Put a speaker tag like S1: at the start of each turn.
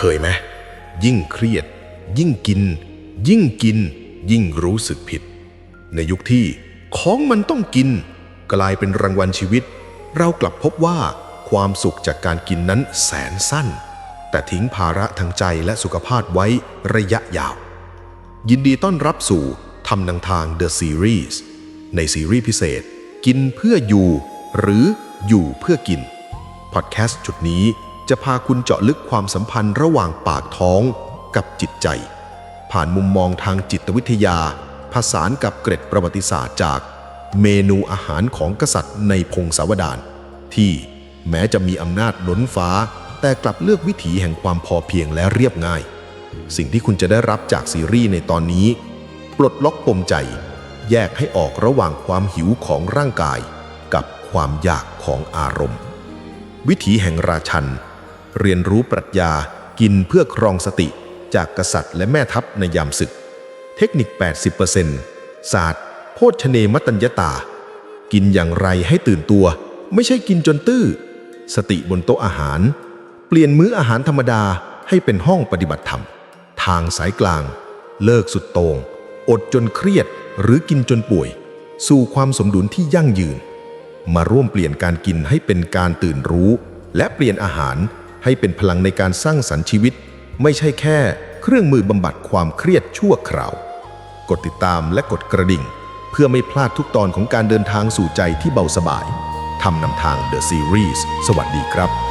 S1: เคยไหมยิ่งเครียด ยิ่งกิน ยิ่งกิน ยิ่งรู้สึกผิด ในยุคที่ของมันต้องกิน กลายเป็นรางวัลชีวิต เรากลับพบว่าความสุขจากการกินนั้นแสนสั้น แต่ทิ้งภาระทางใจและสุขภาพไว้ระยะยาว ยินดีต้อนรับสู่ทำนังทาง The Series ในซีรีส์พิเศษ กินเพื่ออยู่ หรืออยู่เพื่อกิน พอดแคสต์จุดนี้ จะพาคุณเจาะลึกความสัมพันธ์ระหว่างปากท้องกับจิตใจ ผ่านมุมมองทางจิตวิทยา ผสานกับเกร็ดประวัติศาสตร์จาก เมนูอาหารของกษัตริย์ในพงศาวดารที่แม้จะมีอำนาจล้นฟ้า แต่กลับเลือกวิถีแห่งความพอเพียงและเรียบง่าย สิ่งที่คุณจะได้รับจากซีรีส์ในตอนนี้ ปลดล็อกปมใจ แยกให้ออกระหว่างความหิวของร่างกาย กับความอยากของอารมณ์ วิถีแห่งราชัน เรียนรู้ปรัชญากินเพื่อครองสติจากกษัตริย์และแม่ทัพในยามศึก เทคนิค 80%ศาสตร์โภชเนมตัญญตา กินอย่างไรให้ตื่นตัว ไม่ใช่กินจนตื้อ สติบนโต๊ะอาหาร เปลี่ยนมื้ออาหารธรรมดาให้เป็นห้องปฏิบัติธรรม ทางสายกลาง เลิกสุดโตง่งอดจนเครียดหรือกินจนป่วย สู่ความสมดุลที่ยั่งยืน มาร่วมเปลี่ยนการกินให้เป็นการตื่นรู้ และเปลี่ยนอาหาร ให้เป็นพลังในการสร้างสรรค์ชีวิต ไม่ใช่แค่เครื่องมือบำบัดความเครียดชั่วคราว กดติดตามและกดกระดิ่ง เพื่อไม่พลาดทุกตอนของการเดินทางสู่ใจที่เบาสบายทำนำทาง The Series สวัสดีครับ